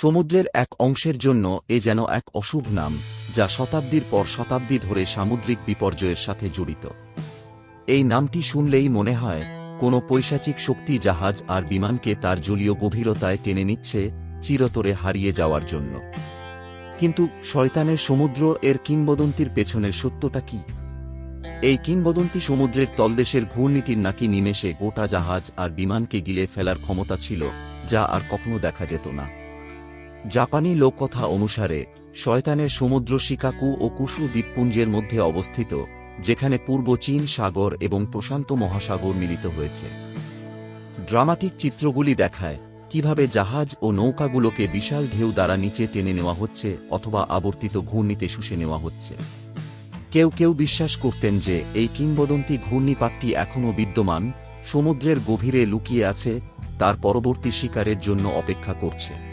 সমুদ্রের এক অংশের জন্য এ যেন এক অশুভ নাম, যা শতাব্দীর পর শতাব্দী ধরে সামুদ্রিক বিপর্যয়ের সাথে জড়িত। এই নামটি শুনলেই মনে হয়, কোনো পৈশাচিক শক্তি জাহাজ আর বিমানকে তার জলীয় গভীরতায় টেনে নিচ্ছে, চিরতরে হারিয়ে যাওয়ার জন্য। কিন্তু শয়তানের সমুদ্র এর কিংবদন্তির পেছনের সত্যতা কি? এই কিংবদন্তি সমুদ্রের তলদেশের ঘূর্ণিটির নাকি নিমেষে গোটা জাহাজ আর বিমানকে গিলে ফেলার ক্ষমতা ছিল, যা আর কখনো দেখা যেত না। জাপানি লোককথা অনুসারে, শয়তানের সমুদ্র শিকাকু ও কুশু দ্বীপপুঞ্জের মধ্যে অবস্থিত, যেখানে পূর্ব চীন সাগর এবং প্রশান্ত মহাসাগর মিলিত হয়েছে। ড্রামাটিক চিত্রগুলি দেখায়, কীভাবে জাহাজ ও নৌকাগুলোকে বিশাল ঢেউ দ্বারা নিচে টেনে নেওয়া হচ্ছে অথবা আবর্তিত ঘূর্ণিতে শুষে নেওয়া হচ্ছে। কেউ কেউ বিশ্বাস করতেন যে, এই কিংবদন্তি ঘূর্ণিপাতটি এখনও বিদ্যমান, সমুদ্রের গভীরে লুকিয়ে আছে, তার পরবর্তী শিকারের জন্য অপেক্ষা করছে।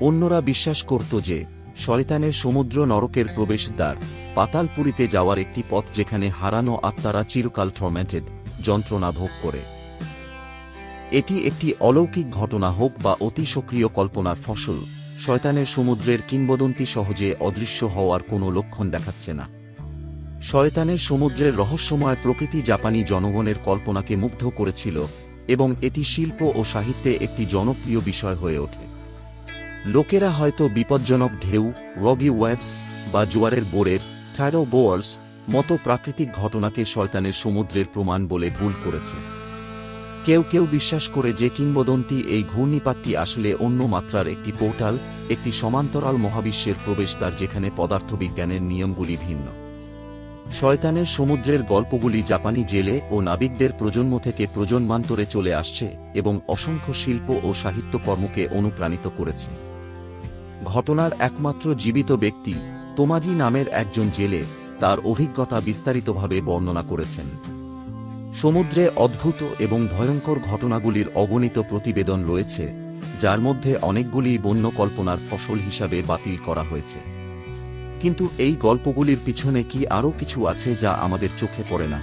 অন্যরা বিশ্বাস করত যে, শয়তানের সমুদ্র নরকের প্রবেশদ্বার, পাতালপুরীতে যাওয়ার একটি পথ যেখানে হারানো আত্মারা চিরকাল ট্রমেটেড যন্ত্রণা ভোগ করে। এটি একটি অলৌকিক ঘটনা হোক বা অতি সক্রিয় কল্পনার ফসল, শয়তানের সমুদ্রের কিংবদন্তি সহজে অদৃশ্য হওয়ার কোনো লক্ষণ দেখাচ্ছে না। শয়তানের সমুদ্রের রহস্যময় প্রকৃতি জাপানি জনগণের কল্পনাকে মুগ্ধ করেছিল, এবং এটি শিল্প ও সাহিত্যে একটি জনপ্রিয় বিষয় হয়ে ওঠে। লোকেরা হয়তো বিপজ্জনক ঢেউ রবি ওয়েবস বা জোয়ারের বোরের টাইডো বোয়ার্স মতো প্রাকৃতিক ঘটনাকে শয়তানের সমুদ্রের প্রমাণ বলে ভুল করেছে। কেউ কেউ বিশ্বাস করে যে কিংবদন্তি এই ঘূর্ণিপাতটি আসলে অন্য মাত্রার একটি পোর্টাল, একটি সমান্তরাল মহাবিশ্বের প্রবেশদ্বার যেখানে পদার্থবিজ্ঞানের নিয়মগুলি ভিন্ন। শয়তানের সমুদ্রের গল্পগুলি জাপানি জেলে ও নাবিকদের প্রজন্ম থেকে প্রজন্মান্তরে চলে আসছে এবং অসংখ্য শিল্প ও সাহিত্যকর্মকে অনুপ্রাণিত করেছে। ঘটনার একমাত্র জীবিত ব্যক্তি তোমাজি নামের একজন জেলে তার অভিজ্ঞতা বিস্তারিতভাবে বর্ণনা করেছেন। সমুদ্রে অদ্ভুত এবং ভয়ঙ্কর ঘটনাগুলির অগণিত প্রতিবেদন রয়েছে, যার মধ্যে অনেকগুলি বন্য কল্পনার ফসল হিসাবে বাতিল করা হয়েছে। কিন্তু এই গল্পগুলির পিছনে কি আরও কিছু আছে যা আমাদের চোখে পড়ে না?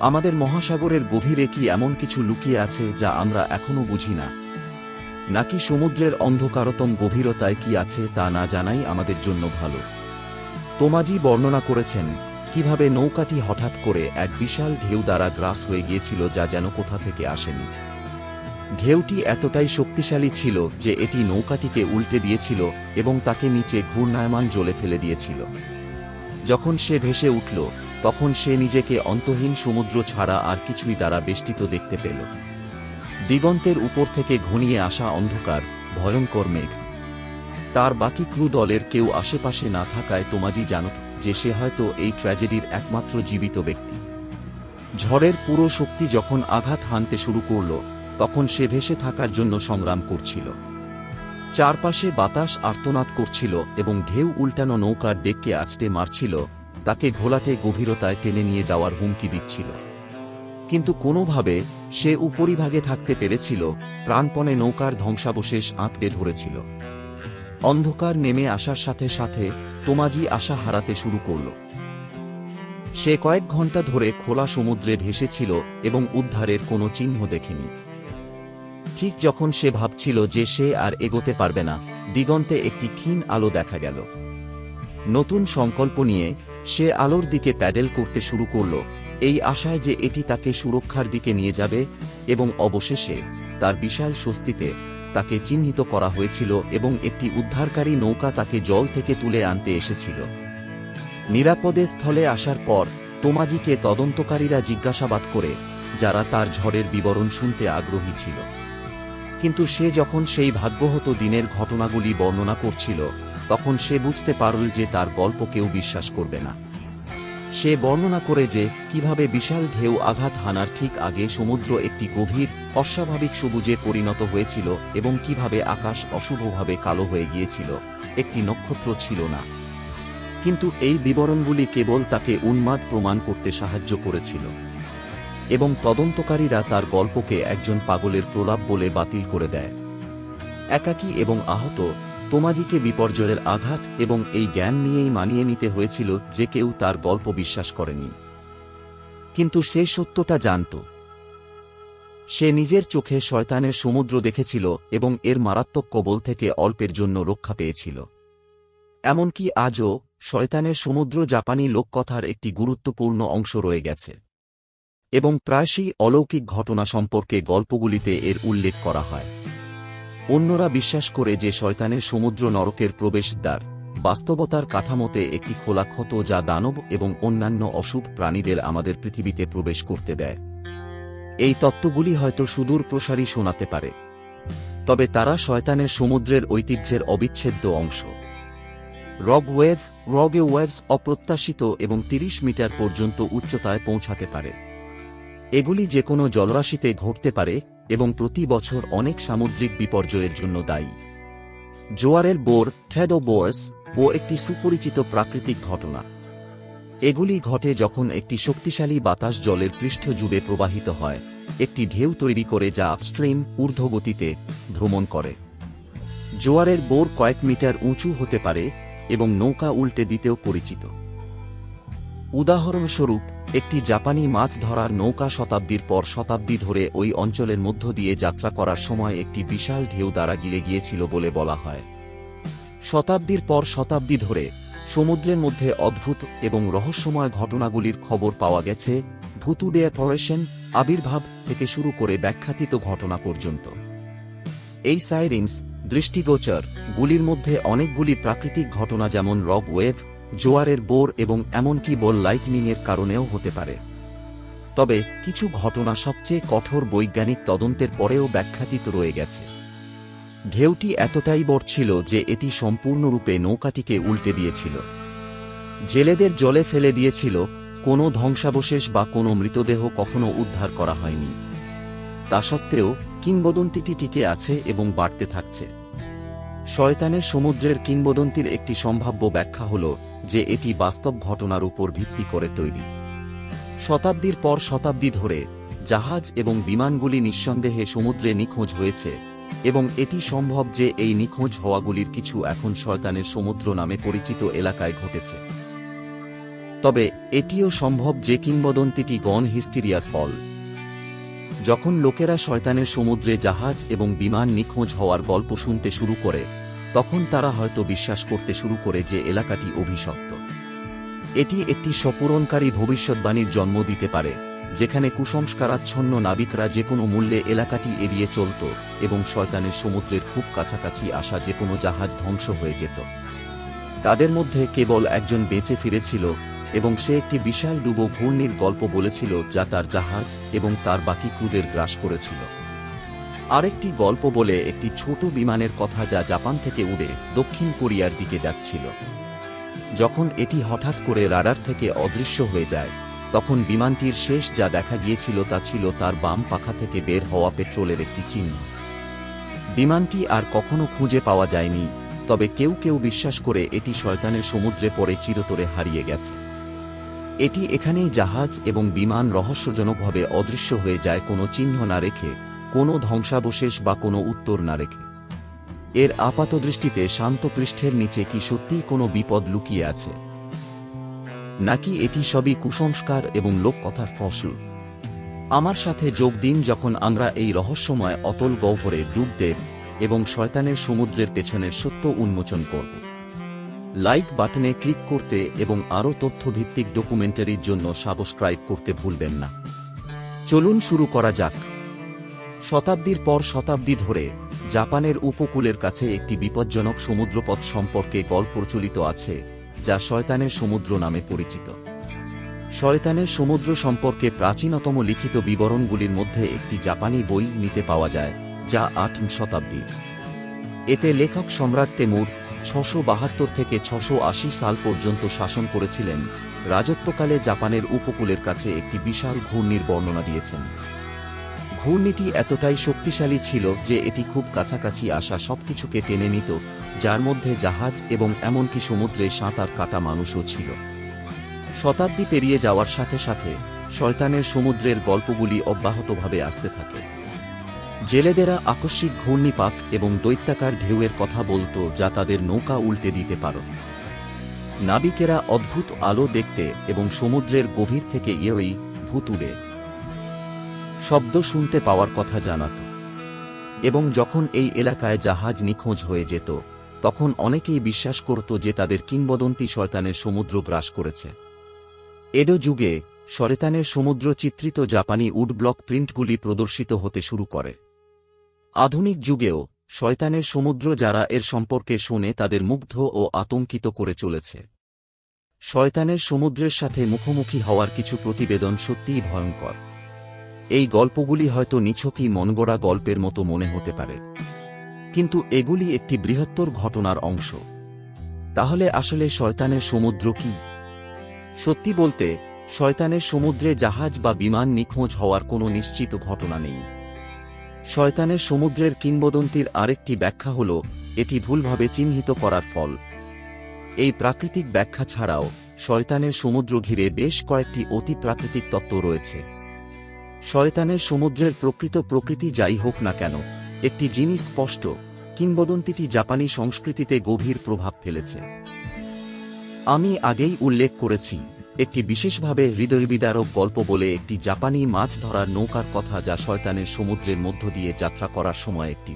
আমাদের মহাসাগরের গভীরে কি এমন কিছু লুকিয়ে আছে যা আমরা এখনও বুঝি না? নাকি সমুদ্রের অন্ধকারতম গভীরতায় কি আছে তা না জানাই আমাদের জন্য ভালো। তোমাজি বর্ণনা করেছেন, কীভাবে নৌকাটি হঠাৎ করে এক বিশাল ঢেউ দ্বারা গ্রাস হয়ে গিয়েছিল যা যেন কোথা থেকে আসেনি। ঢেউটি এতটাই শক্তিশালী ছিল যে এটি নৌকাটিকে উল্টে দিয়েছিল এবং তাকে নিচে ঘূর্ণায়মান জ্বলে ফেলে দিয়েছিল। যখন সে ভেসে উঠল, তখন সে নিজেকে অন্তহীন সমুদ্র ছাড়া আর কিছুই দ্বারা বেষ্টিত দেখতে পেল। দিগন্তের উপর থেকে ঘনিয়ে আসা অন্ধকার, ভয়ঙ্কর মেঘ। তার বাকি ক্রু দলের কেউ আশেপাশে না থাকায় তোমাজি জানত যে সে হয়তো এই ট্র্যাজেডির একমাত্র জীবিত ব্যক্তি। ঝড়ের পুরো শক্তি যখন আঘাত হানতে শুরু করল, তখন সে ভেসে থাকার জন্য সংগ্রাম করছিল। চারপাশে বাতাস আর্তনাদ করছিল এবং ঢেউ উল্টানো নৌকার ডেককে আছতে মারছিল, তাকে ঘোলাতে গভীরতায় টেনে নিয়ে যাওয়ার হুমকি দিচ্ছিল। কিন্তু কোনোভাবে সে উপরিভাগে থাকতে পেরেছিল, প্রাণপণে নৌকার ধ্বংসাবশেষ আঁকড়ে ধরেছিল। অন্ধকার নেমে আসার সাথে সাথে তোমাজি আশা হারাতে শুরু করল। সে কয়েক ঘণ্টা ধরে খোলা সমুদ্রে ভেসেছিল এবং উদ্ধারের কোনো চিহ্ন দেখেনি। ঠিক যখন সে ভাবছিল যে সে আর এগোতে পারবে না, দিগন্তে একটি ক্ষীণ আলো দেখা গেল। নতুন সংকল্প নিয়ে সে আলোর দিকে প্যাডেল করতে শুরু করল। এই আশায় যে এটি তাকে সুরক্ষার দিকে নিয়ে যাবে এবং অবশেষে তার বিশাল স্বস্তিতে তাকে চিহ্নিত করা হয়েছিল এবং একটি উদ্ধারকারী নৌকা তাকে জল থেকে তুলে আনতে এসেছিল। নিরাপদে স্থলে আসার পর তোমাজিকে তদন্তকারীরা জিজ্ঞাসাবাদ করে, যারা তার ঝড়ের বিবরণ শুনতে আগ্রহী ছিল। কিন্তু সে যখন সেই ভাগ্যহত দিনের ঘটনাগুলি বর্ণনা করছিল, তখন সে বুঝতে পারল যে তার গল্প কেউ বিশ্বাস করবে না। সে বর্ণনা করে যে, কীভাবে বিশাল ঢেউ আঘাত হানার ঠিক আগে সমুদ্র একটি গভীর, অস্বাভাবিক সবুজে পরিণত হয়েছিল এবং কীভাবে আকাশ অশুভভাবে কালো হয়ে গিয়েছিল, একটি নক্ষত্র ছিল না। কিন্তু এই বিবরণগুলি কেবল তাকে উন্মাদ প্রমাণ করতে সাহায্য করেছিল। এবং তদন্তকারীরা তার গল্পকে একজন পাগলের প্রলাপ বলে বাতিল করে দেয়। একাকী এবং আহত তোমাজিকে বিপর্যয়ের আঘাত এবং এই জ্ঞান নিয়েই মানিয়ে নিতে হয়েছিল যে কেউ তার গল্প বিশ্বাস করেনি। কিন্তু সে সত্যটা জানত। সে নিজের চোখে শয়তানের সমুদ্র দেখেছিল এবং এর মারাত্মক কবল থেকে অল্পের জন্য রক্ষা পেয়েছিল। এমনকি আজও শয়তানের সমুদ্র জাপানি লোককথার একটি গুরুত্বপূর্ণ অংশ রয়ে গেছে। এবং প্রায়শই অলৌকিক ঘটনা সম্পর্কে গল্পগুলিতে এর উল্লেখ করা হয়। অন্যরা বিশ্বাস করে যে শয়তানের সমুদ্র নরকের প্রবেশদ্বার, বাস্তবতার কাঠামোতে একটি খোলা ক্ষত যা দানব এবং অন্যান্য অশুভ প্রাণীদের আমাদের পৃথিবীতে প্রবেশ করতে দেয়। এই তত্ত্বগুলি হয়তো সুদূর প্রসারী শোনাতে পারে, তবে তারা শয়তানের সমুদ্রের ঐতিহ্যের অবিচ্ছেদ্য অংশ। রগ ওয়েভ, রগে ওয়েভস অপ্রত্যাশিত এবং ৩০ মিটার পর্যন্ত উচ্চতায় পৌঁছাতে পারে। এগুলি যে কোনো জলরাশিতে ঘটতে পারে এবং প্রতি বছর অনেক সামুদ্রিক বিপর্যয়ের জন্য দায়ী। জোয়ারের বোর থ্যাডো বোয়াস ও একটি সুপরিচিত প্রাকৃতিক ঘটনা। এগুলি ঘটে যখন একটি শক্তিশালী বাতাস জলের পৃষ্ঠ জুড়ে প্রবাহিত হয়, একটি ঢেউ তৈরি করে যা আপস্ট্রিম ঊর্ধ্বগতিতে ভ্রমণ করে। জোয়ারের বোর কয়েক মিটার উঁচু হতে পারে এবং নৌকা উল্টে দিতেও পরিচিত। উদাহরণস্বরূপ একটি জাপানি মাছ ধরার নৌকা শতাব্দীর পর শতাব্দী ধরে ওই অঞ্চলের মধ্য দিয়ে যাত্রা করার সময় একটি বিশাল ঢেউ দ্বারা গিরে গিয়েছিল বলে বলা হয়। শতাব্দীর পর শতাব্দী ধরে সমুদ্রের মধ্যে অদ্ভুত এবং রহস্যময় ঘটনাগুলির খবর পাওয়া গেছে ভুতুডে অপারেশন আবির্ভাব থেকে শুরু করে ব্যাখ্যাতিত ঘটনা পর্যন্ত। এই সাইরিংস দৃষ্টিগোচর, গুলির মধ্যে অনেকগুলি প্রাকৃতিক ঘটনা যেমন রগ ওয়েভ জোয়ারের বোর এবং এমনকি বল লাইটনিংয়ের কারণেও হতে পারে। তবে কিছু ঘটনা সবচেয়ে কঠোর বৈজ্ঞানিক তদন্তের পরেও ব্যাখ্যাতিত রয়ে গেছে। ঢেউটি এতটাই বড় ছিল যে এটি সম্পূর্ণরূপে নৌকাটিকে উল্টে দিয়েছিল। জেলেদের জলে ফেলে দিয়েছিল, কোনো ধ্বংসাবশেষ বা কোনো মৃতদেহ কখনো উদ্ধার করা হয়নি। তা সত্ত্বেও, কিংবদন্তিটি টিকে আছে এবং বাড়তে থাকছে। শয়তানের সমুদ্রের কিংবদন্তির একটি সম্ভাব্য ব্যাখ্যা হল যে এটি বাস্তব ঘটনার উপর ভিত্তি করে তৈরি। শতাব্দীর পর শতাব্দী ধরে জাহাজ এবং বিমানগুলি নিঃসন্দেহে সমুদ্রে নিখোঁজ হয়েছে এবং এটি সম্ভব যে এই নিখোঁজ হওয়াগুলির কিছু এখন শয়তানের সমুদ্র নামে পরিচিত এলাকায় ঘটেছে। তবে এটিও সম্ভব যে কিংবদন্তিটি গণ হিস্টিরিয়ার ফল। যখন লোকেরা শয়তানের সমুদ্রে জাহাজ এবং বিমান নিখোঁজ হওয়ার গল্প শুনতে শুরু করে, তখন তারা হয়তো বিশ্বাস করতে শুরু করে যে এলাকাটি অভিশপ্ত। এটি একটি সপূরণকারী ভবিষ্যৎবাণীর জন্ম দিতে পারে, যেখানে কুসংস্কারাচ্ছন্ন নাবিকরা যে কোনো মূল্যে এলাকাটি এড়িয়ে চলত এবং শয়তানের সমুদ্রের খুব কাছাকাছি আসা যে কোনো জাহাজ ধ্বংস হয়ে যেত। তাদের মধ্যে কেবল একজন বেঁচে ফিরেছিল এবং সে একটি বিশাল ডুবো ঘূর্ণির গল্প বলেছিল যা তার জাহাজ এবং তার বাকি ক্রুদের গ্রাস করেছিল। আরেকটি গল্প বলে একটি ছোট বিমানের কথা যা জাপান থেকে উড়ে দক্ষিণ কোরিয়ার দিকে যাচ্ছিল। যখন এটি হঠাৎ করে রাডার থেকে অদৃশ্য হয়ে যায়, তখন বিমানটির শেষ যা দেখা গিয়েছিল তা ছিল তার বাম পাখা থেকে বের হওয়া পেট্রোলের একটি চিহ্ন। বিমানটি আর কখনো খুঁজে পাওয়া যায়নি, তবে কেউ কেউ বিশ্বাস করে এটি শয়তানের সমুদ্রে পড়ে চিরতরে হারিয়ে গেছে। এটি এখানেই জাহাজ এবং বিমান রহস্যজনকভাবে অদৃশ্য হয়ে যায় কোনো চিহ্ন না রেখে, কোনো ধ্বংসাবশেষ বা কোনো উত্তর না রেখে। এর আপাতদৃষ্টিতে শান্ত পৃষ্ঠের নিচে কি সত্যিই কোনো বিপদ লুকিয়ে আছে? নাকি এটি সবই কুসংস্কার এবং লোককথার ফসল? আমার সাথে যোগ দিন যখন আমরা এই রহস্যময় অতল গহ্বরে ডুব দেব এবং শয়তানের সমুদ্রের পেছনের সত্য উন্মোচন করব। লাইক বাটনে ক্লিক করতে এবং আরও তথ্যভিত্তিক ডকুমেন্টারির জন্য সাবস্ক্রাইব করতে ভুলবেন না। চলুন শুরু করা যাক। শতাব্দীর পর শতাব্দী ধরে জাপানের উপকূলের কাছে একটি বিপজ্জনক সমুদ্রপথ সম্পর্কে গল্প প্রচলিত আছে, যা শয়তানের সমুদ্র নামে পরিচিত। শয়তানের সমুদ্র সম্পর্কে প্রাচীনতম লিখিত বিবরণগুলির মধ্যে একটি জাপানি বই নিতে পাওয়া যায়, যা আট শতাব্দীর। এতে লেখক সম্রাট তেমুর ছশো বাহাত্তর থেকে ছশো আশি সাল পর্যন্ত শাসন করেছিলেন। রাজত্বকালে জাপানের উপকূলের কাছে একটি বিশাল ঘূর্ণির বর্ণনা দিয়েছেন। ঘূর্ণিটি এতটাই শক্তিশালী ছিল যে এটি খুব কাছাকাছি আসা সবকিছুকে টেনে নিত, যার মধ্যে জাহাজ এবং এমনকি সমুদ্রে সাঁতার কাটা মানুষও ছিল। শতাব্দী পেরিয়ে যাওয়ার সাথে সাথে শয়তানের সমুদ্রের গল্পগুলি অব্যাহতভাবে আসতে থাকে। জেলেদেরা আকস্মিক ঘূর্ণিপাক এবং দৈত্যাকার ঢেউয়ের কথা বলত যা তাদের নৌকা উল্টে দিতে পারত নাবিকেরা অদ্ভুত আলো দেখতে এবং সমুদ্রের গভীর থেকে ইয়েই ভুতুড়ে শব্দ শুনতে পাওয়ার কথা জানাত। এবং যখন এই এলাকায় জাহাজ নিখোঁজ হয়ে যেত, তখন অনেকেই বিশ্বাস করত যে তাদের কিংবদন্তি শয়তানের সমুদ্র গ্রাস করেছে। এডো যুগে শরেতানের সমুদ্র চিত্রিত জাপানি উড ব্লক প্রিন্টগুলি প্রদর্শিত হতে শুরু করে। আধুনিক যুগেও, শয়তানের সমুদ্র যারা এর সম্পর্কে শুনে তাদের মুগ্ধ ও আতঙ্কিত করে চলেছে। শয়তানের সমুদ্রের সাথে মুখোমুখি হওয়ার কিছু প্রতিবেদন সত্যিই ভয়ঙ্কর। এই গল্পগুলি হয়তো নিছকই মনগড়া গল্পের মতো মনে হতে পারে। কিন্তু এগুলি একটি বৃহত্তর ঘটনার অংশ। তাহলে আসলে শয়তানের সমুদ্র কি? সত্যি বলতে, শয়তানের সমুদ্রে জাহাজ বা বিমান নিখোঁজ হওয়ার কোনো নিশ্চিত ঘটনা নেই। শয়তানের সমুদ্রের কিংবদন্তির আরেকটি ব্যাখ্যা হল, এটি ভুলভাবে চিহ্নিত করার ফল। এই প্রাকৃতিক ব্যাখ্যা ছাড়াও, শয়তানের সমুদ্র ঘিরে বেশ কয়েকটি অতি প্রাকৃতিক তত্ত্ব রয়েছে। শয়তানের সমুদ্রের প্রকৃত প্রকৃতি যাই হোক না কেন, একটি জিনিস স্পষ্ট, কিংবদন্তিটি জাপানি সংস্কৃতিতে গভীর প্রভাব ফেলেছে। আমি আগেই উল্লেখ করেছি একটি বিশেষভাবে হৃদয়বিদারক গল্প বলে একটি জাপানি মাছ ধরার নৌকার কথা যা শয়তানের সমুদ্রের মধ্য দিয়ে যাত্রা করার সময় একটি